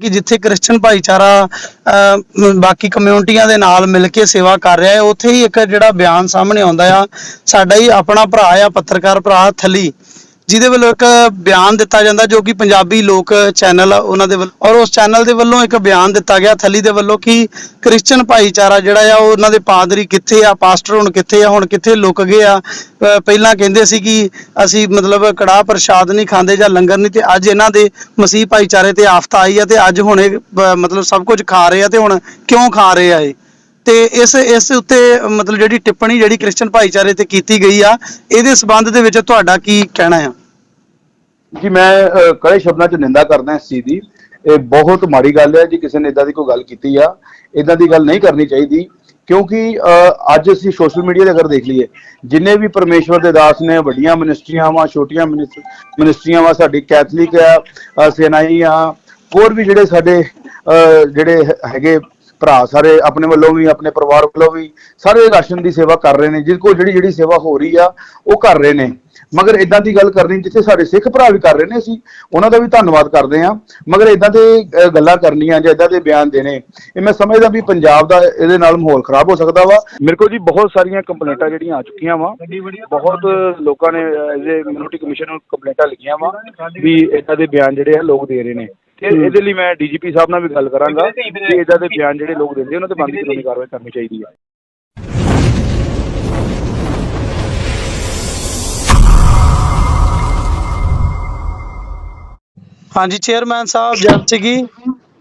ਕਿ ਜਿੱਥੇ ਕ੍ਰਿਸਚਨ ਭਾਈਚਾਰਾ ਅਹ, ਬਾਕੀ ਕਮਿਊਨਿਟੀਆਂ ਦੇ ਨਾਲ ਮਿਲ ਕੇ ਸੇਵਾ ਕਰ ਰਿਹਾ ਹੈ ਉੱਥੇ ਹੀ ਇੱਕ ਜਿਹੜਾ ਬਿਆਨ ਸਾਹਮਣੇ ਆਉਂਦਾ ਆ ਸਾਡਾ ਹੀ ਆਪਣਾ ਭਰਾ ਆ ਪੱਤਰਕਾਰ ਭਰਾ ਥਲੀ। ਜਿਹਦੇ ਵੱਲੋਂ ਇੱਕ ਬਿਆਨ ਦਿੱਤਾ ਜਾਂਦਾ ਜੋ ਕਿ ਪੰਜਾਬੀ ਲੋਕ ਚੈਨਲ ਆ ਉਹਨਾਂ ਦੇ ਵੱਲੋਂ ਔਰ ਉਸ ਚੈਨਲ ਦੇ ਵੱਲੋਂ ਇੱਕ ਬਿਆਨ ਦਿੱਤਾ ਗਿਆ ਥੱਲੀ ਦੇ ਵੱਲੋਂ ਕਿ ਕ੍ਰਿਸਚੀਅਨ ਭਾਈਚਾਰਾ ਜਿਹੜਾ ਆ ਉਹ ਉਹਨਾਂ ਦੇ ਪਾਦਰੀ ਕਿੱਥੇ ਆ, ਪਾਸਟਰ ਹੁਣ ਕਿੱਥੇ ਆ, ਹੁਣ ਕਿੱਥੇ ਲੁਕ ਗਏ ਆ। ਪਹਿਲਾਂ ਕਹਿੰਦੇ ਸੀ ਕਿ ਅਸੀਂ ਮਤਲਬ ਕੜਾਹ ਪ੍ਰਸ਼ਾਦ ਨਹੀਂ ਖਾਂਦੇ ਜਾਂ ਲੰਗਰ ਨਹੀਂ ਤੇ ਅੱਜ ਇਹਨਾਂ ਦੇ ਮਸੀਹ ਭਾਈਚਾਰੇ ਤੇ ਆਫਤ ਆਈ ਆ ਤੇ ਅੱਜ ਹੁਣ ਇਹ ਮਤਲਬ ਸਭ ਕੁਝ ਖਾ ਰਹੇ ਆ ਤੇ ਹੁਣ ਕਿਉਂ ਖਾ ਰਹੇ ਆ ਇਹ? ਤੇ ਇਸ ਇਸ ਉੱਤੇ ਮਤਲਬ ਜਿਹੜੀ ਟਿੱਪਣੀ ਜਿਹੜੀ ਕ੍ਰਿਸਚੀਅਨ ਭਾਈਚਾਰੇ ਤੇ ਕੀਤੀ ਗਈ ਆ, ਇਹਦੇ ਸਬੰਧ ਦੇ ਵਿੱਚ ਤੁਹਾਡਾ ਕੀ ਕਹਿਣਾ ਆ? ਜੀ ਮੈਂ ਕੜੇ ਸ਼ਬਦਾਂ 'ਚ ਨਿੰਦਾ ਕਰਦਾ ਇਸ ਚੀਜ਼ ਦੀ। ਇਹ ਬਹੁਤ ਮਾੜੀ ਗੱਲ ਹੈ ਜੀ ਕਿਸੇ ਨੇ ਇਦਾਂ ਦੀ ਕੋਈ ਗੱਲ ਕੀਤੀ ਆ। ਇਦਾਂ ਦੀ ਗੱਲ ਨਹੀਂ ਕਰਨੀ ਚਾਹੀਦੀ ਕਿਉਂਕਿ ਅੱਜ ਅਸੀਂ ਸੋਸ਼ਲ ਮੀਡੀਆ ਤੇ ਅਗਰ ਦੇਖ ਲਈਏ ਜਿੰਨੇ ਵੀ ਪਰਮੇਸ਼ਵਰ ਦੇ ਦਾਸ ਨੇ ਵੱਡੀਆਂ ਮਿਨਿਸਟਰੀਆਂ ਵਾ ਛੋਟੀਆਂ ਮਿਨਿਸ- ਮਿਨਿਸਟਰੀਆਂ ਵਾ ਸਾਡੀ ਕੈਥਲਿਕ ਆ ਅਹ, ਸੇਨਾਈ ਆ ਹੋਰ ਵੀ ਜਿਹੜੇ ਸਾਡੇ ਜਿਹੜੇ ਹੈਗੇ ਭਰਾ ਸਾਰੇ ਆਪਣੇ ਵੱਲੋਂ ਵੀ ਆਪਣੇ ਪਰਿਵਾਰ ਵੱਲੋਂ ਵੀ ਸਾਰੇ ਰਾਸ਼ਨ ਦੀ ਸੇਵਾ ਕਰ ਰਹੇ ਨੇ ਜਿਸ ਕੋਲ ਜਿਹੜੀ ਜਿਹੜੀ ਸੇਵਾ ਹੋ ਰਹੀ ਆ ਉਹ ਕਰ ਰਹੇ ਨੇ। ਮਗਰ ਇਦਾਂ ਦੀ ਗੱਲ ਕਰਨੀ ਜਿੱਥੇ ਸਾਡੇ ਸਿੱਖ ਭਰਾ ਵੀ ਕਰ ਰਹੇ ਨੇ ਅਸੀਂ ਉਹਨਾਂ ਦਾ ਵੀ ਧੰਨਵਾਦ ਕਰਦੇ ਹਾਂ। ਮਗਰ ਇਦਾਂ ਦੇ ਗੱਲਾਂ ਕਰਨੀਆਂ ਜਾਂ ਇਦਾਂ ਦੇ ਬਿਆਨ ਦੇਣੇ ਇਹ ਮੈਂ ਸਮਝਦਾ ਵੀ ਪੰਜਾਬ ਦਾ ਇਹਦੇ ਨਾਲ ਮਾਹੌਲ ਖਰਾਬ ਹੋ ਸਕਦਾ ਵਾ। ਮੇਰੇ ਕੋਲ ਜੀ ਬਹੁਤ ਸਾਰੀਆਂ ਕੰਪਲੇਂਟਾਂ ਜਿਹੜੀਆਂ ਆ ਚੁੱਕੀਆਂ ਵਾ। ਬਹੁਤ ਲੋਕਾਂ ਨੇ ਐਜ਼ ਏ ਕਮਿਸ਼ਨ ਨੂੰ ਕੰਪਲੇਂਟਾਂ ਲਿਖੀਆਂ ਵਾ ਵੀ ਇਦਾਂ ਦੇ ਬਿਆਨ ਜਿਹੜੇ ਆ ਲੋਕ ਦੇ ਰਹੇ ਨੇ। ਇਹਦੇ ਲਈ ਮੈਂ ਡੀਜੀਪੀ ਸਾਹਿਬ ਨਾਲ ਵੀ ਗੱਲ ਕਰਾਂਗਾ ਕਿ ਇਦਾਂ ਦੇ ਬਿਆਨ ਜਿਹੜੇ ਲੋਕ ਦਿੰਦੇ ਉਹਨਾਂ ਤੇ ਬਣਦੀ ਕਾਨੂੰਨੀ ਕਾਰਵਾਈ ਕਰਨੀ ਚਾਹੀਦੀ ਹੈ ਹਾਂਜੀ ਚੇਅਰਮੈਨ ਸਾਹਿਬ ਜੈਪ ਜੀ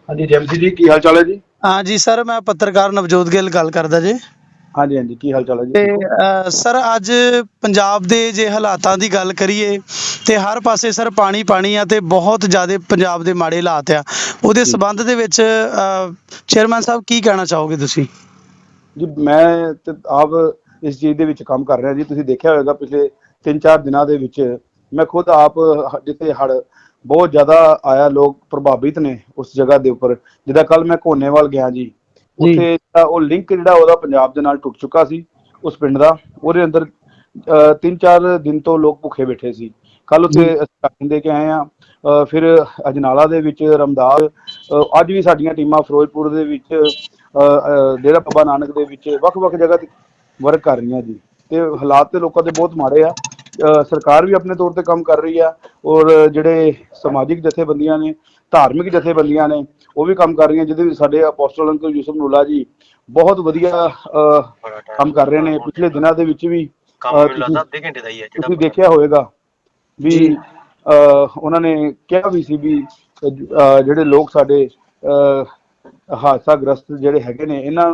ਹਾਂਜੀ ਜੈਮਸੀ ਜੀ ਕੀ ਹਾਲ ਚਾਲ ਹੈ ਜੀ? ਹਾਂਜੀ ਸਰ ਮੈਂ ਪੱਤਰਕਾਰ ਨਵਜੋਤ ਗਿੱਲ ਗੱਲ ਕਰਦਾ ਜੀ। ਹਾਂਜੀ ਹਾਂਜੀ ਕੀ ਹਾਲ ਚਾਲ ਹੈ ਜੀ? ਤੇ ਅਹ, ਸਰ ਅੱਜ ਪੰਜਾਬ ਦੇ ਜੇ ਹਾਲਾਤਾਂ ਦੀ ਗੱਲ ਕਰੀਏ ਤੇ ਹਰ ਪਾਸੇ ਸਰ ਪਾਣੀ ਪਾਣੀ ਆ ਤੇ ਬਹੁਤ ਜ਼ਿਆਦਾ ਪੰਜਾਬ ਦੇ ਮਾੜੇ ਹਾਲਾਤ ਆ। ਉਹਦੇ ਸਬੰਧ ਦੇ ਵਿੱਚ ਚੇਅਰਮੈਨ ਸਾਹਿਬ ਕੀ ਕਹਿਣਾ ਚਾਹੋਗੇ ਤੁਸੀਂ? ਜੀ ਮੈਂ ਤੇ ਆਪ ਇਸ ਚੀਜ਼ ਦੇ ਵਿੱਚ ਕੰਮ ਕਰ ਰਿਹਾ ਜੀ। ਤੁਸੀਂ ਦੇਖਿਆ ਹੋਵੇਗਾ ਪਿਛਲੇ 3-4 ਦਿਨਾਂ ਦੇ ਵਿੱਚ ਮੈਂ ਖੁਦ ਆਪ ਹ- ਜਿੱਥੇ ਹੜ ਬਹੁਤ ਜ਼ਿਆਦਾ ਆਇਆ ਲੋਕ ਪ੍ਰਭਾਵਿਤ ਨੇ ਉਸ ਜਗ੍ਹਾ ਦੇ ਉੱਪਰ। ਜਿੱਦਾਂ ਕੱਲ ਮੈਂ ਕੋਨੇਵਾਲ ਗਿਆ ਜੀ। ਉੱਥੇ ਉਹ ਲਿੰਕ ਜਿਹੜਾ ਉਹਦਾ ਪੰਜਾਬ ਦੇ ਨਾਲ ਟੁੱਟ ਚੁੱਕਾ ਸੀ ਉਸ ਪਿੰਡ ਦਾ। ਉਹਦੇ ਅੰਦਰ 3-4 ਦਿਨ ਤੋਂ ਲੋਕ ਭੁੱਖੇ ਬੈਠੇ ਸੀ। ਕੱਲ ਉੱਥੇ ਰਾਸ਼ਨ ਦੇ ਕੇ ਆਏ ਆ ਫਿਰ ਅਜਨਾਲਾ ਦੇ ਵਿੱਚ ਰਮਦਾਸ ਅੱਜ ਵੀ ਸਾਡੀਆਂ ਟੀਮਾਂ ਫਿਰੋਜ਼ਪੁਰ ਦੇ ਵਿੱਚ ਡੇਰਾ ਬਾਬਾ ਨਾਨਕ ਦੇ ਵਿੱਚ ਵੱਖ-ਵੱਖ ਜਗ੍ਹਾ ਤੇ ਵਰਕ ਕਰ ਰਹੀਆਂ ਜੀ। ਤੇ ਹਾਲਾਤ ਤੇ ਲੋਕਾਂ ਦੇ ਬਹੁਤ ਮਾੜੇ ਆ। ਸਰਕਾਰ ਵੀ ਆਪਣੇ ਤੌਰ ਤੇ ਕੰਮ ਕਰ ਰਹੀ ਆ ਔਰ ਜਿਹੜੇ ਸਮਾਜਿਕ ਜਥੇਬੰਦੀਆਂ ਨੇ ਧਾਰਮਿਕ ਜਥੇਬੰਦੀਆਂ ਨੇ ਉਹ ਵੀ ਕੰਮ ਕਰ ਰਹੀਆਂ ਜਿਹਦੇ ਵਿੱਚ ਸਾਡੇ ਅਪੋਸਟਲ ਅੰਕਲ ਯੂਸਫ ਨੂਲਾ ਜੀ ਬਹੁਤ ਵਧੀਆ ਕੰਮ ਕਰ ਰਹੇ ਨੇ। ਪਿਛਲੇ ਦਿਨਾਂ ਦੇ ਵਿੱਚ ਵੀ ਕੰਮ ਅ, ਮੈਨੂੰ ਲੱਗਦਾ ਅੱਧੇ ਘੰਟੇ ਦਾ ਹੀ ਹੈ ਜਿਹੜਾ ਤੁਸੀਂ ਦੇਖਿਆ ਹੋਵੇਗਾ ਵੀ ਅਹ ਉਹਨਾਂ ਨੇ ਕਿਹਾ ਵੀ ਸੀ ਵੀ ਅਹ ਜਿਹੜੇ ਲੋਕ ਸਾਡੇ ਅਹ ਹਾਦਸਾਗ੍ਰਸਤ ਜਿਹੜੇ ਹੈਗੇ ਨੇ ਇਹਨਾਂ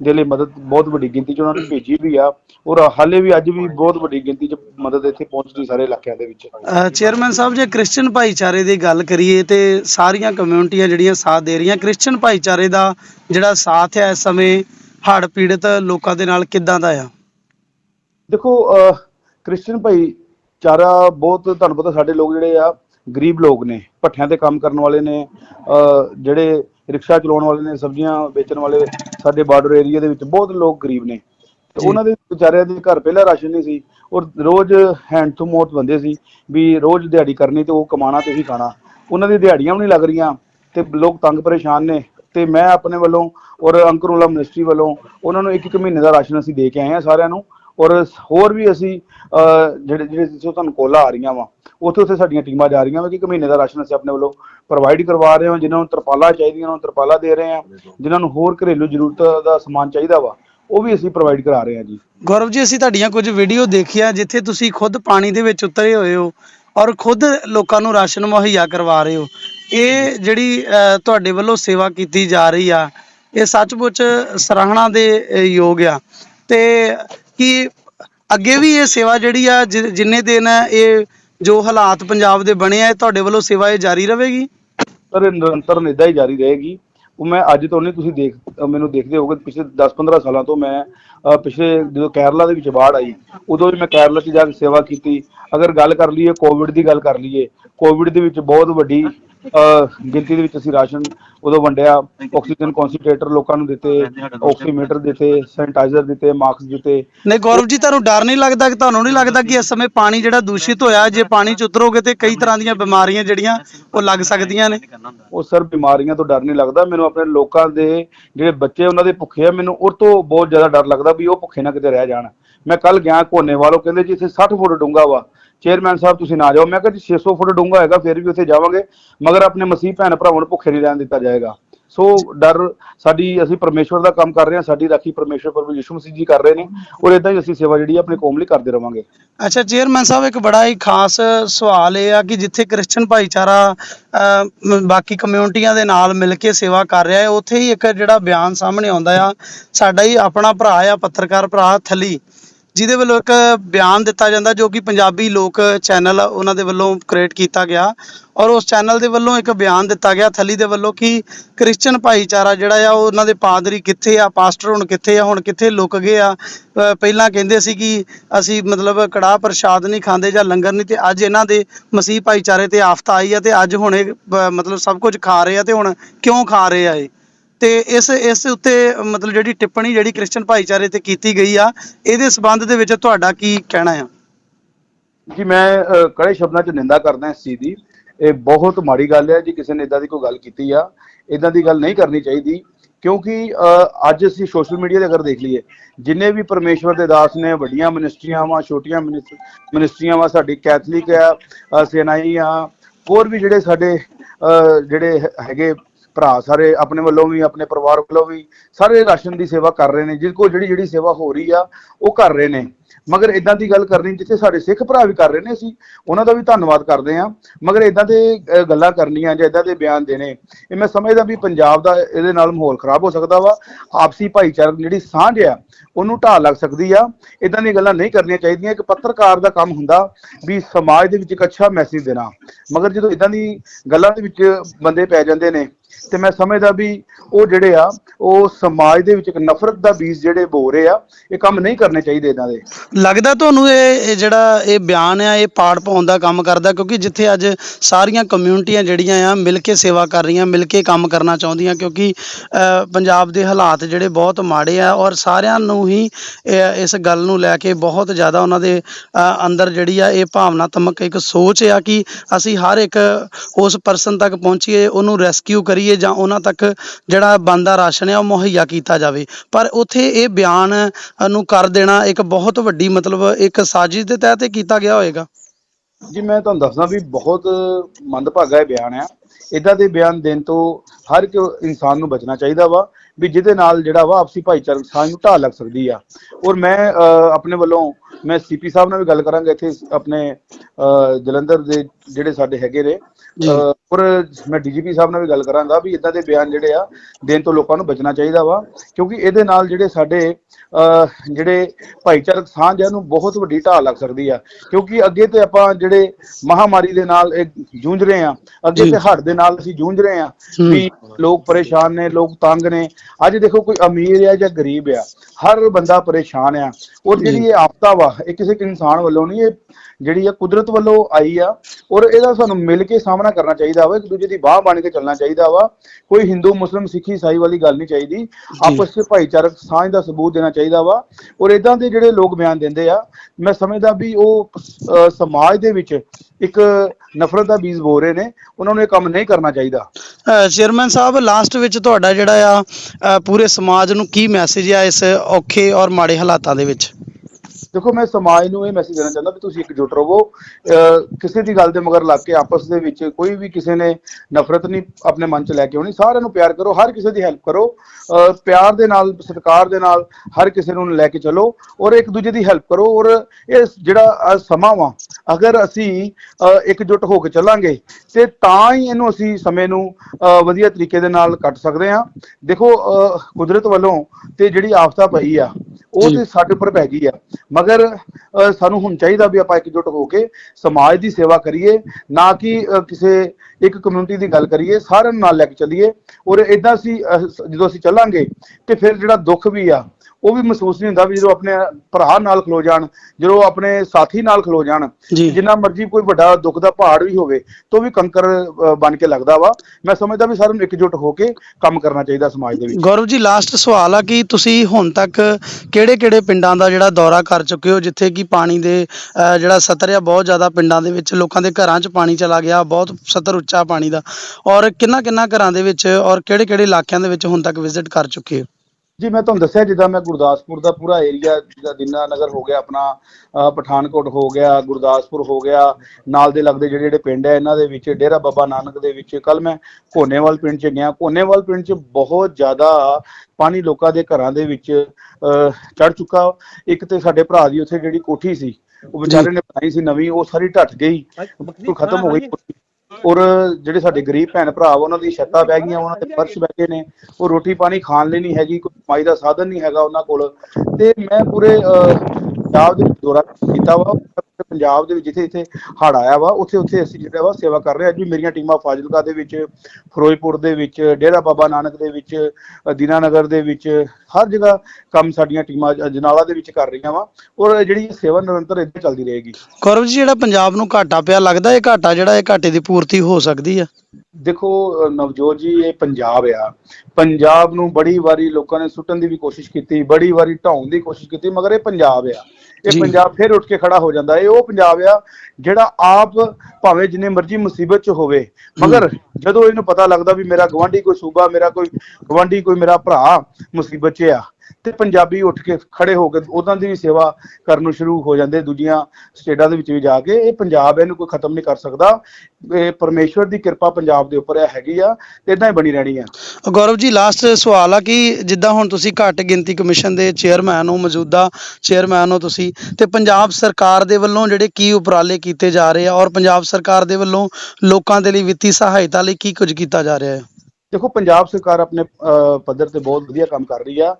ਦੇ ਲਈ ਮਦਦ ਬਹੁਤ ਵੱਡੀ ਗਿਣਤੀ ਚ ਉਹਨਾਂ ਨੇ ਭੇਜੀ ਵੀ ਆ। ਔਰ ਹਾਲੇ ਵੀ ਅੱਜ ਵੀ ਬਹੁਤ ਵੱਡੀ ਗਿਣਤੀ ਚ ਮਦਦ ਇੱਥੇ ਪਹੁੰਚਦੀ ਸਾਰੇ ਇਲਾਕਿਆਂ ਦੇ ਵਿੱਚ। ਚੇਅਰਮੈਨ ਸਾਹਿਬ ਜੇ ਕ੍ਰਿਸਚੀਅਨ ਭਾਈਚਾਰੇ ਦੀ ਗੱਲ ਕਰੀਏ ਤੇ ਸਾਰੀਆਂ ਕਮਿਊਨਿਟੀਆਂ ਜਿਹੜੀਆਂ ਸਾਥ ਦੇ ਰਹੀਆਂ ਕ੍ਰਿਸਚੀਅਨ ਭਾਈਚਾਰੇ ਦਾ ਜਿਹੜਾ ਸਾਥ ਹੈ ਇਸ ਸਮੇਂ ਹੜ੍ਹ ਪੀੜਤ ਲੋਕਾਂ ਦੇ ਨਾਲ ਕਿੱਦਾਂ ਦਾ ਆ? ਦੇਖੋ ਕ੍ਰਿਸਚੀਅਨ ਭਾਈਚਾਰਾ ਬਹੁਤ ਤੁਹਾਨੂੰ ਪਤਾ ਸਾਡੇ ਲੋਕ ਜਿਹੜੇ ਆ ਗਰੀਬ ਲੋਕ ਨੇ ਭੱਠਿਆਂ ਤੇ ਕੰਮ ਕਰਨ ਵਾਲੇ ਨੇ ਜਿਹੜੇ ਰਿਕਸ਼ਾ ਚਲਾਉਣ ਵਾਲੇ ਨੇ ਸਬਜ਼ੀਆਂ ਵੇਚਣ ਵਾਲੇ ਸਾਡੇ ਬਾਰਡਰ ਏਰੀਆ ਦੇ ਵਿੱਚ ਬਹੁਤ ਲੋਕ ਗਰੀਬ ਨੇ। ਤੇ। ਉਹਨਾਂ ਦੇ ਵਿਚਾਰਿਆਂ ਦੇ ਘਰ ਪਹਿਲਾਂ ਰਾਸ਼ਨ ਨਹੀਂ ਸੀ ਔਰ ਰੋਜ਼ ਹੈਂਡ ਟੂ ਮਾਊਥ ਬੰਦੇ ਸੀ ਵੀ ਰੋਜ਼ ਦਿਹਾੜੀ ਕਰਨੀ ਤੇ ਉਹ ਕਮਾਣਾ ਤੇ ਹੀ ਖਾਣਾ। ਉਹਨਾਂ ਦੀ ਦਿਹਾੜੀਆਂ ਵੀ ਨਹੀਂ ਲੱਗ ਰਹੀਆਂ ਤੇ ਲੋਕ ਤੰਗ ਪਰੇਸ਼ਾਨ ਨੇ। ਤੇ ਮੈਂ ਆਪਣੇ ਵੱਲੋਂ ਔਰ ਅੰਕਰੂਲਾ ਮਿਨਿਸਟਰੀ ਵੱਲੋਂ ਉਹਨਾਂ ਨੂੰ ਇੱਕ ਇੱਕ ਮਹੀਨੇ ਦਾ ਰਾਸ਼ਨ ਅਸੀਂ ਦੇ ਕੇ ਆਏ ਆ ਸਾਰਿਆਂ ਨੂੰ। ਔਰ ਹੋਰ ਵੀ ਅਸੀਂ ਜਿਹੜੇ ਜਿਹੜੇ ਜਿੱਥੋਂ ਤੁਹਾਨੂੰ ਕੋਲਾ ਆ ਰਹੀਆਂ ਵਾ ਉੱਥੇ ਉੱਥੇ ਸਾਡੀਆਂ ਟੀਮਾਂ ਜਾ ਰਹੀਆਂ ਵਾ ਕਿ ਇੱਕ ਮਹੀਨੇ ਦਾ ਰਾਸ਼ਨ ਅਸੀਂ ਆਪਣੇ ਵੱਲੋਂ ਪ੍ਰੋਵਾਈਡ ਕਰਵਾ ਰਹੇ ਹਾਂ ਜਿਨ੍ਹਾਂ ਨੂੰ ਤਰਪਾਲਾਂ ਚਾਹੀਦੀਆਂ ਉਹਨਾਂ ਨੂੰ ਤਰਪਾਲਾਂ ਦੇ ਰਹੇ ਹਾਂ ਜਿਨ੍ਹਾਂ ਨੂੰ ਹੋਰ ਘਰੇਲੂ ਜ਼ਰੂਰਤ ਦਾ ਸਮਾਨ ਚਾਹੀਦਾ ਵਾ ਉਹ ਵੀ ਅਸੀਂ ਪ੍ਰੋਵਾਈਡ ਕਰਾ ਰਹੇ ਹਾਂ ਜੀ। ਗੌਰਵ ਜੀ ਅਸੀਂ ਤੁਹਾਡੀਆਂ ਕੁਝ ਵੀਡੀਓ ਦੇਖੀਆਂ ਜਿੱਥੇ ਤੁਸੀਂ ਖੁਦ ਪਾਣੀ ਦੇ ਵਿੱਚ ਉਤਰੇ ਹੋਏ ਹੋ ਔਰ ਖੁਦ ਲੋਕਾਂ ਨੂੰ ਰਾਸ਼ਨ ਮੁਹੱਈਆ ਕਰਵਾ ਰਹੇ ਹੋ। ਇਹ ਜਿਹੜੀ ਅਹ, ਤੁਹਾਡੇ ਵੱਲੋਂ ਸੇਵਾ ਕੀਤੀ ਜਾ ਰਹੀ ਆ ਇਹ ਸੱਚਮੁੱਚ ਸਰਾਹਣਾ ਦੇ ਯੋਗ ਆ। ਤੇ ਕੀ ਅੱਗੇ ਵੀ ਇਹ ਸੇਵਾ ਜਿਹੜੀ ਆ, ਜਿ- ਜਿੰਨੇ ਦਿਨ ਇਹ ਜੋ ਹਾਲਾਤ ਪੰਜਾਬ ਦੇ ਬਣੇ ਆ, ਇਹ ਤੁਹਾਡੇ ਵੱਲੋਂ ਸੇਵਾ ਇਹ ਜਾਰੀ ਰਹੇਗੀ? ਪਰ ਇਹ ਨਿਰੰਤਰ ਇਦਾਂ ਹੀ ਜਾਰੀ ਰਹੇਗੀ। ਉਹ ਮੈਂ ਅੱਜ ਤੋਂ ਨਹੀਂ, ਤੁਸੀਂ ਦੇਖ ਅਹ ਮੈਨੂੰ ਦੇਖਦੇ ਹੋਗੇ ਪਿਛਲੇ 10-15 ਸਾਲਾਂ ਤੋਂ ਮੈਂ ਅਹ ਪਿਛਲੇ ਜਦੋਂ ਕੇਰਲਾ ਦੇ ਵਿੱਚ ਬਾੜ ਆਈ, ਉਦੋਂ ਵੀ ਮੈਂ ਕੇਰਲਾ 'ਚ ਜਾ ਕੇ ਸੇਵਾ ਕੀਤੀ। ਅਗਰ ਗੱਲ ਕਰ ਲਈਏ, ਕੋਵਿਡ ਦੀ ਗੱਲ ਕਰ ਲਈਏ, ਕੋਵਿਡ ਦੇ ਵਿੱਚ ਬਹੁਤ ਵੱਡੀ ਗਿਣਤੀ ਦੇ ਵਿੱਚ ਅਸੀਂ ਰਾਸ਼ਨ ਉਦੋਂ ਵੰਡਿਆ ਆਕਸੀਜਨ ਕਨਸੈਂਟਰੇਟਰ ਲੋਕਾਂ ਨੂੰ ਦਿੱਤੇ ਆਕਸੀਮੀਟਰ ਦਿੱਤੇ ਸੈਨੀਟਾਈਜ਼ਰ ਦਿੱਤੇ ਮਾਸਕ ਦਿੱਤੇ। ਨਹੀਂ ਗੌਰਵ ਜੀ ਤੁਹਾਨੂੰ ਡਰ ਨਹੀਂ ਲੱਗਦਾ ਕਿ ਤੁਹਾਨੂੰ ਨਹੀਂ ਲੱਗਦਾ ਕਿ ਇਸ ਸਮੇਂ ਪਾਣੀ ਜਿਹੜਾ ਦੂਸ਼ਿਤ ਹੋਇਆ ਜੇ ਪਾਣੀ ਚ ਉਤਰੋਗੇ ਤੇ ਕਈ ਤਰ੍ਹਾਂ ਦੀਆਂ ਬਿਮਾਰੀਆਂ ਜਿਹੜੀਆਂ ਉਹ ਲੱਗ ਸਕਦੀਆਂ ਨੇ? ਉਹ ਸਰ ਬਿਮਾਰੀਆਂ ਤੋਂ ਡਰ ਨਹੀਂ ਲੱਗਦਾ। ਮੈਨੂੰ ਆਪਣੇ ਲੋਕਾਂ ਦੇ ਜਿਹੜੇ ਬੱਚੇ ਉਹਨਾਂ ਦੇ ਭੁੱਖੇ ਆ ਮੈਨੂੰ ਉਹ ਤੋਂ ਬਹੁਤ ਜ਼ਿਆਦਾ ਡਰ ਲੱਗਦਾ ਵੀ ਉਹ ਭੁੱਖੇ ਨਾ ਕਿਤੇ ਰਹਿ ਜਾਣ। ਮੈਂ ਕੱਲ ਗਿਆ ਕੋਨੇ ਵਾਲੋ ਕਹਿੰਦੇ ਜੀ ਇੱਥੇ 60 ਫੁੱਟ ਡੂੰਘਾ ਵਾ। ਚੇਅਰਮੈਨ ਸਾਹਿਬ, ਤੁਸੀਂ ਨਾ ਜਾਓ। ਮੈਂ ਕਿਹਾ ਜੀ 600 ਫੁੱਟ ਡੂੰਘਾ ਹੈਗਾ, ਫਿਰ ਵੀ ਉੱਥੇ ਜਾਵਾਂਗੇ। ਮਗਰ ਆਪਣੇ ਮਸੀਹ ਭੈਣ ਭਰਾਵਾਂ ਨੂੰ ਭੁੱਖੇ ਨਹੀਂ ਰਹਿਣ ਦਿੱਤਾ ਜਾਏਗਾ। ਸੋ ਡਰ ਸਾਡੀ, ਅਸੀਂ ਪਰਮੇਸ਼ਵਰ ਦਾ ਕੰਮ ਕਰ ਰਹੇ ਹਾਂ। ਸਾਡੀ ਰਾਖੀ ਪਰਮੇਸ਼ਵਰ ਪ੍ਰਭੂ ਯਿਸੂ ਮਸੀਹ ਜੀ ਕਰ ਰਹੇ ਨੇ। ਔਰ ਇਦਾਂ ਹੀ ਅਸੀਂ ਸੇਵਾ ਜਿਹੜੀ ਆ ਕੌਮ ਲਈ ਕਰਦੇ ਰਵਾਂਗੇ। ਅੱਛਾ ਚੇਅਰਮੈਨ ਸਾਹਿਬ, ਇੱਕ ਬੜਾ ਹੀ ਖਾਸ ਸਵਾਲ ਇਹ ਆ ਕਿ ਜਿੱਥੇ ਕ੍ਰਿਸਚਨ ਭਾਈਚਾਰਾ ਬਾਕੀ ਕਮਿਊਨਿਟੀਆਂ ਦੇ ਨਾਲ ਮਿਲ ਕੇ ਸੇਵਾ ਕਰ ਰਿਹਾ ਹੈ, ਉੱਥੇ ਹੀ ਇੱਕ ਜਿਹੜਾ ਬਿਆਨ ਸਾਹਮਣੇ ਆਉਂਦਾ ਆ, ਸਾਡਾ ਹੀ ਆਪਣਾ ਭਰਾ ਆ, ਪੱਤਰਕਾਰ ਭਰਾ ਥਲੀ। ਜਿਹਦੇ ਵੱਲੋਂ ਇੱਕ ਬਿਆਨ ਦਿੱਤਾ ਜਾਂਦਾ ਜੋ ਕਿ ਪੰਜਾਬੀ ਲੋਕ ਚੈਨਲ ਉਹਨਾਂ ਦੇ ਵੱਲੋਂ ਕ੍ਰੀਏਟ ਕੀਤਾ ਗਿਆ ਔਰ ਉਸ ਚੈਨਲ ਦੇ ਵੱਲੋਂ ਇੱਕ ਬਿਆਨ ਦਿੱਤਾ ਗਿਆ ਥੱਲੀ ਦੇ ਵੱਲੋਂ ਕਿ ਕ੍ਰਿਸਚੀਅਨ ਭਾਈਚਾਰਾ ਜਿਹੜਾ ਆ ਉਹ ਉਹਨਾਂ ਦੇ ਪਾਦਰੀ ਕਿੱਥੇ ਆ ਪਾਸਟਰ ਹੁਣ ਕਿੱਥੇ ਆ ਹੁਣ ਕਿੱਥੇ ਲੁਕ ਗਏ ਆ। ਅ, ਪਹਿਲਾਂ ਕਹਿੰਦੇ ਸੀ ਕਿ ਅਸੀਂ ਮਤਲਬ ਕੜਾਹ ਪ੍ਰਸ਼ਾਦ ਨਹੀਂ ਖਾਂਦੇ ਜਾਂ ਲੰਗਰ ਨਹੀਂ ਤੇ ਅੱਜ ਇਹਨਾਂ ਦੇ ਮਸੀਹ ਭਾਈਚਾਰੇ ਤੇ ਆਫਤ ਆਈ ਆ ਤੇ ਅੱਜ ਹੁਣ ਇਹ ਬ- ਮਤਲਬ ਸਭ ਕੁਝ ਖਾ ਰਹੇ ਆ ਤੇ ਹੁਣ ਕਿਉਂ ਖਾ ਰਹੇ ਆ ਇਹ? ਤੇ ਇਸ ਇਸ ਉੱਤੇ ਮਤਲਬ ਜਿਹੜੀ ਟਿੱਪਣੀ ਜਿਹੜੀ ਕ੍ਰਿਸਚੀਅਨ ਭਾਈਚਾਰੇ ਤੇ ਕੀਤੀ ਗਈ ਆ ਇਹਦੇ ਸਬੰਧ ਦੇ ਵਿੱਚ ਤੁਹਾਡਾ ਕੀ ਕਹਿਣਾ ਆ? ਜੀ ਮੈਂ ਕੜੇ ਸ਼ਬਦਾਂ 'ਚ ਨਿੰਦਾ ਕਰਦਾ ਇਸ ਚੀਜ਼ ਦੀ। ਇਹ ਬਹੁਤ ਮਾੜੀ ਗੱਲ ਹੈ ਜੀ ਕਿਸੇ ਨੇ ਇਦਾਂ ਦੀ ਕੋਈ ਗੱਲ ਕੀਤੀ ਆ। ਇਦਾਂ ਦੀ ਗੱਲ ਨਹੀਂ ਕਰਨੀ ਚਾਹੀਦੀ ਕਿਉਂਕਿ ਅਹ, ਅੱਜ ਅਸੀਂ ਸੋਸ਼ਲ ਮੀਡੀਆ ਤੇ ਅਗਰ ਦੇਖ ਲਈਏ ਜਿੰਨੇ ਵੀ ਪਰਮੇਸ਼ਵਰ ਦੇ ਦਾਸ ਨੇ ਵੱਡੀਆਂ ਮਿਨਿਸਟਰੀਆਂ ਵਾ ਛੋਟੀਆਂ ਮਿਨਿਸ- ਮਿਨਿਸਟਰੀਆਂ ਵਾ ਸਾਡੀ ਕੈਥਲਿਕ ਆ ਅਹ, ਸੇਨਾਈ ਆ ਹੋਰ ਵੀ ਜਿਹੜੇ ਸਾਡੇ ਅਹ, ਜਿਹੜੇ ਹੈਗੇ ਭਰਾ, ਸਾਰੇ ਆਪਣੇ ਵੱਲੋਂ ਵੀ, ਆਪਣੇ ਪਰਿਵਾਰ ਵੱਲੋਂ ਵੀ, ਸਾਰੇ ਰਾਸ਼ਨ ਦੀ ਸੇਵਾ ਕਰ ਰਹੇ ਨੇ, ਜਿਸ ਕੋ ਜਿਹੜੀ ਜਿਹੜੀ ਸੇਵਾ ਹੋ ਰਹੀ ਆ, ਉਹ ਕਰ ਰਹੇ ਨੇ। ਮਗਰ ਇਦਾਂ ਦੀ ਗੱਲ ਕਰਨੀ, ਜਿੱਥੇ ਸਾਡੇ ਸਿੱਖ ਭਰਾ ਵੀ ਕਰ ਰਹੇ ਨੇ ਅਸੀਂ, ਉਹਨਾਂ ਦਾ ਵੀ ਧੰਨਵਾਦ ਕਰਦੇ ਹਾਂ। ਮਗਰ ਇਦਾਂ ਦੇ ਗੱਲਾਂ ਕਰਨੀਆਂ ਜਾਂ ਇਦਾਂ ਦੇ ਬਿਆਨ ਦੇਣੇ, ਇਹ ਮੈਂ ਸਮਝਦਾ ਵੀ ਪੰਜਾਬ ਦਾ ਇਹਦੇ ਨਾਲ ਮਾਹੌਲ ਖਰਾਬ ਹੋ ਸਕਦਾ ਵਾ। ਆਪਸੀ ਭਾਈਚਾਰਕ ਜਿਹੜੀ ਸਾਂਝ ਆ, ਉਹਨੂੰ ਢਾਹ ਲੱਗ ਸਕਦੀ ਆ। ਇਦਾਂ ਦੀਆਂ ਗੱਲਾਂ ਨਹੀਂ ਕਰਨੀਆਂ ਚਾਹੀਦੀਆਂ। ਇੱਕ ਪੱਤਰਕਾਰ ਦਾ ਕੰਮ ਹੁੰਦਾ ਵੀ ਸਮਾਜ ਦੇ ਵਿੱਚ ਇੱਕ ਅੱਛਾ ਮੈਸੇਜ ਦੇਣਾ। ਮਗਰ ਜਦੋਂ ਇਦਾਂ ਦੀ ਗੱਲਾਂ ਦੇ ਵਿੱਚ ਬੰਦੇ ਪੈ ਜਾਂਦੇ ਨੇ ਤੇ ਮੈਂ ਸਮਝਦਾ ਵੀ ਉਹ ਜਿਹੜੇ ਆ ਉਹ ਸਮਾਜ ਦੇ ਵਿੱਚ ਇੱਕ ਨਫ਼ਰਤ ਦਾ ਬੀਜ ਜਿਹੜੇ ਬੋ ਰਹੇ ਆ ਇਹ ਕੰਮ ਨਹੀਂ ਕਰਨੇ ਚਾਹੀਦੇ ਇਹਨਾਂ ਦੇ। ਲੱਗਦਾ ਤੁਹਾਨੂੰ ਇਹ ਇਹ ਜਿਹੜਾ ਇਹ ਬਿਆਨ ਆ ਇਹ ਪਾੜ ਪਾਉਣ ਦਾ ਕੰਮ ਕਰਦਾ? ਕਿਉਂਕਿ ਜਿੱਥੇ ਅੱਜ ਸਾਰੀਆਂ ਕਮਿਊਨਿਟੀਆਂ ਜਿਹੜੀਆਂ ਆ ਮਿਲ ਕੇ ਸੇਵਾ ਕਰ ਰਹੀਆਂ ਮਿਲ ਕੇ ਕੰਮ ਕਰਨਾ ਚਾਹੁੰਦੀਆਂ ਕਿਉਂਕਿ ਅ, ਪੰਜਾਬ ਦੇ ਹਾਲਾਤ ਜਿਹੜੇ ਬਹੁਤ ਮਾੜੇ ਆ ਔਰ ਸਾਰਿਆਂ ਨੂੰ ਹੀ ਇਸ ਗੱਲ ਨੂੰ ਲੈ ਕੇ ਬਹੁਤ ਜ਼ਿਆਦਾ ਉਹਨਾਂ ਦੇ ਅੰਦਰ ਜਿਹੜੀ ਆ ਇਹ ਭਾਵਨਾਤਮਕ ਇੱਕ ਸੋਚ ਆ ਕਿ ਅਸੀਂ ਹਰ ਇੱਕ ਉਸ ਪਰਸਨ ਤੱਕ ਪਹੁੰਚੀਏ ਉਹਨੂੰ ਰੈਸਕਿਊ ਕਰੀਏ। ਜਾਂ ਉਹਨਾਂ ਤੱਕ ਜਿਹੜਾ ਬੰਦਾ ਰਾਸ਼ਨ ਆ ਉਹ ਮੁਹੱਈਆ ਕੀਤਾ ਜਾਵੇ। ਪਰ ਉੱਥੇ ਇਹ ਬਿਆਨ ਨੂੰ ਕਰ ਦੇਣਾ ਇੱਕ ਬਹੁਤ ਵੱਡੀ ਮਤਲਬ ਇੱਕ ਸਾਜ਼ਿਸ਼ ਦੇ ਤਹਿਤ ਕੀਤਾ ਗਿਆ ਹੋਏਗਾ। ਜੀ ਮੈਂ ਤੁਹਾਨੂੰ ਦੱਸਦਾ ਵੀ ਬਹੁਤ ਮੰਦਭਾਗਾ ਇਹ ਬਿਆਨ ਆ। ਇਦਾਂ ਦੇ ਬਿਆਨ ਦੇਣ ਤੋਂ ਹਰ ਇੱਕ ਇਨਸਾਨ ਨੂੰ ਬਚਣਾ ਚਾਹੀਦਾ ਵਾ ਵੀ ਜਿਹਦੇ ਨਾਲ ਜਿਹੜਾ ਵਾ ਆਪਸੀ ਭਾਈਚਾਰਕ ਸਾਂਝ ਨੂੰ ਢਾਹ ਲੱਗ ਸਕਦੀ ਆ। ਔਰ ਮੈਂ ਆਪਣੇ ਵੱਲੋਂ ਮੈਂ ਸੀਪੀ ਸਾਹਿਬ ਨਾਲ ਵੀ ਗੱਲ ਕਰਾਂਗਾ ਇੱਥੇ ਆਪਣੇ ਅਹ, ਜਲੰਧਰ ਦੇ ਜਿਹੜੇ ਸਾਡੇ ਹੈਗੇ ਨੇ। ਔਰ ਮੈਂ ਡੀਜੀਪੀ ਸਾਹਿਬ ਨਾਲ ਵੀ ਗੱਲ ਕਰਾਂਗਾ ਵੀ ਇਦਾਂ ਦੇ ਬਿਆਨ ਜਿਹੜੇ ਆ ਦੇਣ ਤੋਂ ਲੋਕਾਂ ਨੂੰ ਬਚਣਾ ਚਾਹੀਦਾ ਵਾ ਕਿਉਂਕਿ ਇਹਦੇ ਨਾਲ ਜਿਹੜੇ ਸਾਡੇ ਜਿਹੜੇ ਭਾਈਚਾਰਕ ਸਾਂਝ ਆ ਨੂੰ ਬਹੁਤ ਵੱਡੀ ਢਾਹ ਲੱਗ ਸਕਦੀ ਆ ਕਿਉਂਕਿ ਅੱਗੇ ਤੇ ਆਪਾਂ ਜਿਹੜੇ ਮਹਾਮਾਰੀ ਦੇ ਨਾਲ ਜੂਝ ਰਹੇ ਆ ਅੱਗੇ। ਤੇ ਹੜ੍ਹ ਦੇ ਨਾਲ ਅਸੀਂ ਜੂਝ ਰਹੇ ਆ। ਵੀ ਲੋਕ ਪਰੇਸ਼ਾਨ ਨੇ ਲੋਕ ਤੰਗ ਨੇ ਅੱਜ ਦੇਖੋ ਕੋਈ ਅਮੀਰ ਆ ਜਾਂ ਗਰੀਬ ਆ ਹਰ ਬੰਦਾ ਪਰੇਸ਼ਾਨ ਆ ਔਰ ਜਿਹੜੀ ਇਹ ਆਪਦਾ ਵਾ ਇਹ ਕਿਸੇ ਇੱਕ ਇਨਸਾਨ ਵੱਲੋਂ ਨਹੀਂ ਇਹ ਜਿਹੜੀ ਆ ਕੁਦਰਤ ਵੱਲੋਂ ਆਈ ਆ ਔਰ ਇਹਦਾ ਸਾਨੂੰ ਮਿਲ ਕੇ ਸਾਹਮਣਾ ਕਰਨਾ ਚਾਹੀਦਾ ਵਾ ਇੱਕ ਦੂਜੇ ਦੀ ਬਾਹ ਬਣ ਕੇ ਚੱਲਣਾ ਚਾਹੀਦਾ ਵਾ। ਕੋਈ ਹਿੰਦੂ ਮੁਸਲਮ ਸਿੱਖੀ ਈਸਾਈ ਵਾਲੀ ਗੱਲ ਨਹੀਂ ਚਾਹੀਦੀ। ਆਪਸ ਵਿੱਚ ਭਾਈਚਾਰਕ ਸਾਂਝ ਦਾ ਸਬੂਤ ਦੇਣਾ ਚਾਹੀਦਾ ਵਾ। ਔਰ ਇਦਾਂ ਦੇ ਜਿਹੜੇ ਲੋਕ ਬਿਆਨ ਦਿੰਦੇ ਆ ਮੈਂ ਸਮਝਦਾ ਵੀ ਉਹ ਸਮਾਜ ਦੇ ਵਿੱਚ ਇੱਕ ਨਫ਼ਰਤ ਦਾ ਬੀਜ ਬੋ ਰਹੇ ਨੇ ਉਹਨਾਂ ਨੂੰ ਇਹ ਕੰਮ ਨਹੀਂ ਕਰਨਾ ਚਾਹੀਦਾ। ਚੇਅਰਮੈਨ ਸਾਹਿਬ ਲਾਸਟ ਵਿੱਚ ਤੁਹਾਡਾ ਜਿਹੜਾ ਆ ਪੂਰੇ ਸਮਾਜ ਨੂੰ ਕੀ ਮੈਸੇਜ ਆ ਇਸ ਔਖੇ ਔਰ ਮਾੜੇ ਹਾਲਾਤਾਂ ਦੇ ਵਿੱਚ? ਦੇਖੋ, ਮੈਂ ਸਮਾਜ ਨੂੰ ਇਹ ਮੈਸੇਜ ਦੇਣਾ ਚਾਹੁੰਦਾ ਵੀ ਤੁਸੀਂ ਇਕਜੁੱਟ ਰਹੋ। ਕਿਸੇ ਦੀ ਗੱਲ ਦੇ ਮਗਰ ਲੱਗ ਕੇ ਆਪਸ ਦੇ ਵਿੱਚ ਕੋਈ ਵੀ ਕਿਸੇ ਨੇ ਨਫ਼ਰਤ ਨਹੀਂ ਆਪਣੇ ਮਨ 'ਚ ਲੈ ਕੇ ਆਉਣੀ, ਸਾਰਿਆਂ ਨੂੰ ਪਿਆਰ ਕਰੋ, ਹਰ ਕਿਸੇ ਦੀ ਹੈਲਪ ਕਰੋ। ਪਿਆਰ ਦੇ ਨਾਲ, ਸਤਿਕਾਰ ਦੇ ਨਾਲ ਹਰ ਕਿਸੇ ਨੂੰ ਲੈ ਕੇ ਚੱਲੋ ਔਰ ਇੱਕ ਦੂਜੇ ਦੀ ਹੈਲਪ ਕਰੋ ਔਰ ਇਹ ਜਿਹੜਾ ਸਮਾਂ ਵਾ, ਅਗਰ ਅਸੀਂ, ਅਹ ਇਕਜੁੱਟ ਹੋ ਕੇ ਚੱਲਾਂਗੇ, ਤੇ ਤਾਂ ਹੀ ਇਹਨੂੰ ਅਸੀਂ ਸਮੇਂ ਨੂੰ ਵਧੀਆ ਤਰੀਕੇ ਦੇ ਨਾਲ ਕੱਟ ਸਕਦੇ ਹਾਂ। ਦੇਖੋ ਕੁਦਰਤ ਵੱਲੋਂ ਤੇ ਜਿਹੜੀ ਆਫਤਾ ਪਈ ਆ ਉਹ। ਤੇ ਸਾਡੇ ਉੱਪਰ ਪੈ ਗਈ ਆ ਮਗਰ ਸਾਨੂੰ ਹੁਣ ਚਾਹੀਦਾ ਵੀ ਆਪਾਂ ਇਕਜੁੱਟ ਹੋ ਕੇ ਸਮਾਜ ਦੀ ਸੇਵਾ ਕਰੀਏ ਨਾ ਕਿ ਕਿਸੇ ਇੱਕ ਕਮਿਊਨਿਟੀ ਦੀ ਗੱਲ ਕਰੀਏ ਸਾਰਿਆਂ ਨੂੰ ਨਾਲ ਲੈ ਕੇ ਚੱਲੀਏ ਔਰ ਇਦਾਂ ਸ- ਜਦੋਂ ਅਸੀਂ ਚੱਲਾਂਗੇ ਤੇ ਫਿਰ ਜਿਹੜਾ ਦੁੱਖ ਵੀ ਆ ਉਹ ਵੀ ਮਹਿਸੂਸ ਨਹੀਂ ਹੁੰਦਾ ਵੀ ਜਦੋਂ ਆਪਣੇ ਭਰਾ ਨਾਲ ਖਲੋ ਜਾਣ ਜਦੋਂ ਆਪਣੇ ਸਾਥੀ ਨਾਲ ਖਲੋ ਜਾਣ ਜਿੰਨਾ ਮਰਜ਼ੀ ਕੋਈ ਵੱਡਾ ਦੁੱਖ ਦਾ ਪਹਾੜ ਵੀ ਹੋਵੇ ਤਾਂ ਵੀ ਕੰਕਰ ਬਣ ਕੇ ਲੱਗਦਾ ਵਾ। ਮੈਂ ਸਮਝਦਾ ਵੀ ਸਾਰਿਆਂ ਨੂੰ ਇਕਜੁੱਟ ਹੋ ਕੇ ਕੰਮ ਕਰਨਾ ਚਾਹੀਦਾ ਸਮਾਜ ਦੇ ਵਿੱਚ। ਗੌਰਵ ਜੀ ਲਾਸਟ ਸਵਾਲ ਆ ਕਿ ਤੁਸੀਂ ਹੁਣ ਤੱਕ ਕਿਹੜੇ-ਕਿਹੜੇ ਪਿੰਡਾਂ ਦਾ ਜਿਹੜਾ ਦੌਰਾ ਕਰ ਚੁੱਕੇ ਹੋ ਜਿੱਥੇ ਕਿ ਪਾਣੀ ਦੇ ਜਿਹੜਾ ਸਤਰ ਆ ਬਹੁਤ ਜ਼ਿਆਦਾ ਪਿੰਡਾਂ ਦੇ ਵਿੱਚ ਲੋਕਾਂ ਦੇ ਘਰਾਂ 'ਚ ਪਾਣੀ ਚਲਾ ਗਿਆ ਬਹੁਤ ਸਤਰ ਉੱਚਾ ਪਾਣੀ ਦਾ। ਔਰ ਕਿੰਨਾ-ਕਿੰਨਾ ਘਰਾਂ ਦੇ ਵਿੱਚ ਔਰ ਕਿਹੜੇ-ਕਿਹੜੇ ਇਲਾਕਿਆਂ ਦੇ ਵਿੱਚ ਹੁਣ ਤੱਕ ਵਿਜ਼ਿਟ ਕਰ ਚੁੱਕੇ ਹੋ? ਜੀ ਮੈਂ ਤੁਹਾਨੂੰ ਦੱਸਿਆ ਜਿੱਦਾਂ ਮੈਂ ਗੁਰਦਾਸਪੁਰ ਦਾ ਪੂਰਾ ਏਰੀਆ ਜਿੱਦਾਂ ਦਿਨਾ ਨਗਰ ਹੋ ਗਿਆ ਆਪਣਾ ਪਠਾਨਕੋਟ ਹੋ ਗਿਆ ਗੁਰਦਾਸਪੁਰ ਹੋ ਗਿਆ ਨਾਲ ਦੇ ਲੱਗਦੇ ਜਿਹੜੇ ਜਿਹੜੇ ਪਿੰਡ ਹੈ ਇਹਨਾਂ ਦੇ ਵਿੱਚ ਡੇਰਾ ਬਾਬਾ ਨਾਨਕ ਦੇ ਵਿੱਚ ਕੱਲ ਮੈਂ ਕੋਨੇਵਾਲ ਪਿੰਡ 'ਚ ਗਿਆ। ਕੋਨੇਵਾਲ ਪਿੰਡ 'ਚ ਬਹੁਤ ਜ਼ਿਆਦਾ ਪਾਣੀ ਲੋਕਾਂ ਦੇ ਘਰਾਂ ਦੇ ਵਿੱਚ ਚੜ ਚੁੱਕਾ। ਇੱਕ ਤੇ ਸਾਡੇ ਭਰਾ ਦੀ ਉੱਥੇ ਜਿਹੜੀ ਕੋਠੀ ਸੀ ਉਹ ਵਿਚਾਰੇ ਨੇ ਬਣਾਈ ਸੀ ਨਵੀਂ ਉਹ ਸਾਰੀ ਢੱਟ ਗਈ। ਖਤਮ ਹੋ ਗਈ ਔਰ ਜਿਹੜੇ ਸਾਡੇ ਗਰੀਬ ਭੈਣ ਭਰਾ ਵਾ ਉਹਨਾਂ ਦੀ ਛੱਤਾਂ ਬਹਿ ਗਈਆਂ ਉਹਨਾਂ ਦੇ ਫਰਸ਼ ਬਹਿ ਗਏ ਨੇ ਉਹ ਰੋਟੀ ਪਾਣੀ ਖਾਣ ਲਈ ਨਹੀਂ ਹੈਗੀ ਕੋਈ ਕਮਾਈ ਦਾ ਸਾਧਨ ਨਹੀਂ ਹੈਗਾ ਉਹਨਾਂ ਕੋਲ। ਤੇ ਮੈਂ ਪੂਰੇ ਅਹ, ਪੰਜਾਬ ਦੇ ਦੌਰਾ ਕੀਤਾ ਵਾ ਪੰਜਾਬ ਦੇ ਵਿੱਚ ਜਿੱਥੇ ਜਿੱਥੇ ਹੜ੍ਹ ਆਇਆ ਵਾ ਉੱਥੇ ਉੱਥੇ ਅਸੀਂ ਜਿਹੜਾ ਵਾ ਸੇਵਾ ਕਰ ਰਹੇ ਅੱਜ ਵੀ ਮੇਰੀਆਂ ਟੀਮਾਂ ਫਾਜ਼ਿਲਕਾ ਦੇ ਵਿੱਚ ਫਿਰੋਜ਼ਪੁਰ ਦੇ ਵਿੱਚ ਡੇਰਾ ਬਾਬਾ ਨਾਨਕ ਦੇ ਵਿੱਚ ਦੀਨਾਨਗਰ ਦੇ ਵਿੱਚ ਹਰ ਜਗ੍ਹਾ ਕੰਮ ਸਾਡੀਆਂ ਟੀਮਾਂ ਅਜਨਾਲਾ ਦੇ ਵਿੱਚ ਕਰ ਰਹੀਆਂ ਵਾ ਔਰ ਜਿਹੜੀ ਸੇਵਾ ਨਿਰੰਤਰ ਇੱਦਾਂ ਚੱਲਦੀ ਰਹੇਗੀ। ਗੌਰਵ ਜੀ ਜਿਹੜਾ ਪੰਜਾਬ ਨੂੰ ਘਾਟਾ ਪਿਆ ਲੱਗਦਾ ਇਹ ਘਾਟਾ ਜਿਹੜਾ ਇਹ ਘਾਟੇ ਦੀ ਪੂਰਤੀ ਹੋ ਸਕਦੀ ਆ? ਦੇਖੋ ਨਵਜੋਤ ਜੀ ਇਹ ਪੰਜਾਬ ਆ। ਪੰਜਾਬ ਨੂੰ ਬੜੀ ਵਾਰੀ ਲੋਕਾਂ ਨੇ ਸੁੱਟਣ ਦੀ ਵੀ ਕੋਸ਼ਿਸ਼ ਕੀਤੀ ਬੜੀ ਵਾਰੀ ਢਾਉਣ ਦੀ ਕੋਸ਼ਿਸ਼ ਕੀਤੀ ਮਗਰ ਇਹ ਪੰਜਾਬ ਆ। ਇਹ। ਪੰਜਾਬ ਫਿਰ ਉੱਠ ਕੇ ਖੜਾ ਹੋ ਜਾਂਦਾ। ਇਹ ਉਹ ਪੰਜਾਬ ਆ ਜਿਹੜਾ ਆਪ ਭਾਵੇਂ ਜਿੰਨੇ ਮਰਜ਼ੀ ਮੁਸੀਬਤ 'ਚ ਹੋਵੇ ਮਗਰ ਜਦੋਂ ਇਹਨੂੰ ਪਤਾ ਲੱਗਦਾ ਵੀ ਮੇਰਾ ਗਵਾਂਢੀ ਕੋਈ ਸੂਬਾ ਮੇਰਾ ਕੋਈ ਗਵਾਂਢੀ ਕੋਈ ਮੇਰਾ ਭਰਾ ਮੁਸੀਬਤ 'ਚ ਆ ਤੇ ਪੰਜਾਬੀ ਉੱਠ ਕੇ ਖੜੇ ਹੋ ਕੇ ਉਹਨਾਂ ਦੀ ਵੀ ਸੇਵਾ ਕਰਨ ਸ਼ੁਰੂ ਹੋ ਜਾਂਦੇ, ਦੂਜੀਆਂ ਸਟੇਟਾਂ ਦੇ ਵਿੱਚ ਵੀ ਜਾ ਕੇ। ਇਹ ਪੰਜਾਬ ਇਹਨੂੰ ਕੋਈ ਖਤਮ ਨਹੀਂ ਕਰ ਸਕਦਾ। ਇਹ ਪਰਮੇਸ਼ਵਰ ਦੀ ਕਿਰਪਾ ਪੰਜਾਬ ਦੇ ਉੱਪਰ ਹੈਗੀ ਆ ਤੇ ਇਦਾਂ ਹੀ ਬਣੀ ਰਹਿਣੀ ਆ। ਗੌਰਵ ਜੀ ਲਾਸਟ ਸਵਾਲ ਆ ਕਿ ਜਿੱਦਾਂ ਹੁਣ ਤੁਸੀਂ ਘੱਟ ਗਿਣਤੀ ਕਮਿਸ਼ਨ ਦੇ ਚੇਅਰਮੈਨ ਹੋ, ਮੌਜੂਦਾ ਚੇਅਰਮੈਨ ਹੋ ਤੁਸੀਂ, ਤੇ ਪੰਜਾਬ ਸਰਕਾਰ ਦੇ ਵੱਲੋਂ ਜਿਹੜੇ ਕੀ ਉਪਰਾਲੇ ਕੀਤੇ ਜਾ ਰਹੇ ਆ ਔਰ ਪੰਜਾਬ ਸਰਕਾਰ ਦੇ ਵੱਲੋਂ ਲੋਕਾਂ ਦੇ ਲਈ ਵਿੱਤੀ ਸਹਾਇਤਾ ਲਈ ਕੀ ਕੁਝ ਕੀਤਾ ਜਾ ਰਿਹਾ ਹੈ? ਦੇਖੋ ਪੰਜਾਬ ਸਰਕਾਰ ਆਪਣੇ ਪੱਧਰ ਤੇ ਬਹੁਤ ਵਧੀਆ ਕੰਮ ਕਰ ਰਹੀ ਆ।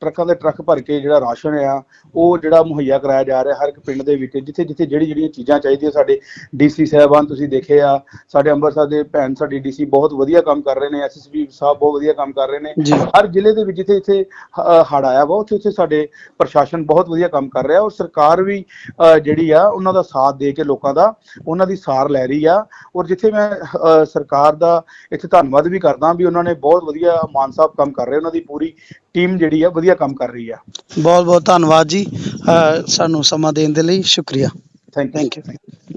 ਟਰੱਕਾਂ ਦੇ ਟਰੱਕ ਭਰ ਕੇ ਜਿਹੜਾ ਰਾਸ਼ਨ ਆ ਉਹ ਜਿਹੜਾ ਮੁਹੱਈਆ ਕਰਾਇਆ ਜਾ ਰਿਹਾ ਹਰ ਇੱਕ ਪਿੰਡ ਦੇ ਵਿੱਚ ਜਿੱਥੇ ਜਿੱਥੇ ਜਿਹੜੀ ਜਿਹੜੀਆਂ ਚੀਜ਼ਾਂ ਚਾਹੀਦੀਆਂ ਸਾਡੇ ਡੀਸੀ ਸਾਹਿਬਾਨ ਤੁਸੀਂ ਦੇਖੇ ਆ ਸਾਡੇ ਅੰਮ੍ਰਿਤਸਰ ਦੇ ਭੈਣ ਸਾਡੀ ਡੀਸੀ ਬਹੁਤ ਵਧੀਆ ਕੰਮ ਕਰ ਰਹੇ ਨੇ ਐਸਐਸਪੀ ਸਾਹਿਬ ਬਹੁਤ ਵਧੀਆ ਕੰਮ ਕਰ ਰਹੇ ਨੇ। ਹਰ ਜ਼ਿਲ੍ਹੇ ਦੇ ਵਿੱਚ ਜਿੱਥੇ ਜਿੱਥੇ ਹੜ ਆਇਆ ਵਾ ਉੱਥੇ ਉੱਥੇ ਸਾਡੇ ਪ੍ਰਸ਼ਾਸਨ ਬਹੁਤ ਵਧੀਆ ਕੰਮ ਕਰ ਰਿਹਾ ਔਰ ਸਰਕਾਰ ਵੀ ਜਿਹੜੀ ਆ ਉਹਨਾਂ ਦਾ ਸਾਥ ਦੇ ਕੇ ਲੋਕਾਂ ਦਾ ਉਹਨਾਂ ਦੀ ਸਾਰ ਲੈ ਰਹੀ ਆ। ਔਰ ਜਿੱਥੇ ਮੈਂ ਸਰਕਾਰ ਦਾ ਇੱਥੇ ਧੰਨਵਾਦ ਵੀ ਕਰਦਾ ਵੀ ਉਹਨਾਂ ਨੇ ਬਹੁਤ ਵਧੀਆ ਮਾਨ ਸਾਹਿਬ ਕੰਮ ਕਰ ਰਹੇ ਉਹਨਾਂ ਦੀ ਪੂਰੀ ਟੀਮ ਜਿਹੜੀ ਆ ਵਧੀਆ ਕੰਮ ਕਰ ਰਹੀ ਆ। ਬਹੁਤ ਬਹੁਤ ਧੰਨਵਾਦ ਜੀ। ਸਾਨੂੰ ਸਮਾਂ ਦੇਣ ਦੇ ਲਈ ਸ਼ੁਕਰੀਆ। Thank you